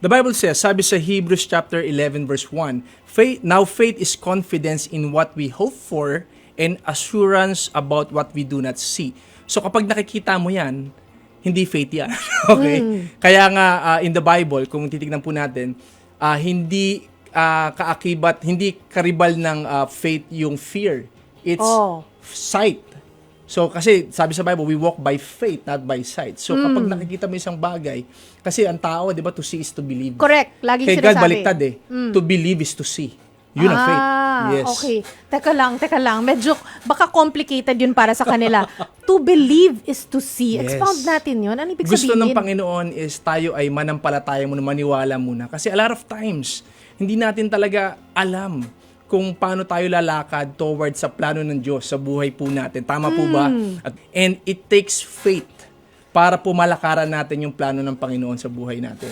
The Bible says, sabi sa Hebrews chapter 11 verse 1, faith, now faith is confidence in what we hope for and assurance about what we do not see. So kapag nakikita mo yan, hindi faith yan. okay? Kaya nga ah, in the Bible, kung titignan po natin, ah, hindi ah, kaakibat, hindi karibal ng ah, faith yung fear. It's Oh. sight. So kasi sabi sa Bible, we walk by faith, not by sight. So kapag nakikita mo isang bagay, kasi ang tao, 'di ba, to see is to believe. Correct. Lagi Kay God sinasabi. baliktad eh. To believe is to see. Yun ang faith. Ah, Yes. okay. Teka lang, teka lang. Medyo, baka complicated yun para sa kanila. to believe is to see. Yes. Expound natin yun. Ano ibig Gusto sabihin? ng Panginoon is tayo ay manampalataya muna, maniwala muna. Kasi a lot of times, hindi natin talaga alam kung paano tayo lalakad towards sa plano ng Diyos sa buhay po natin. Tama po ba? Hmm. At, and it takes faith para pumalakaran natin yung plano ng Panginoon sa buhay natin.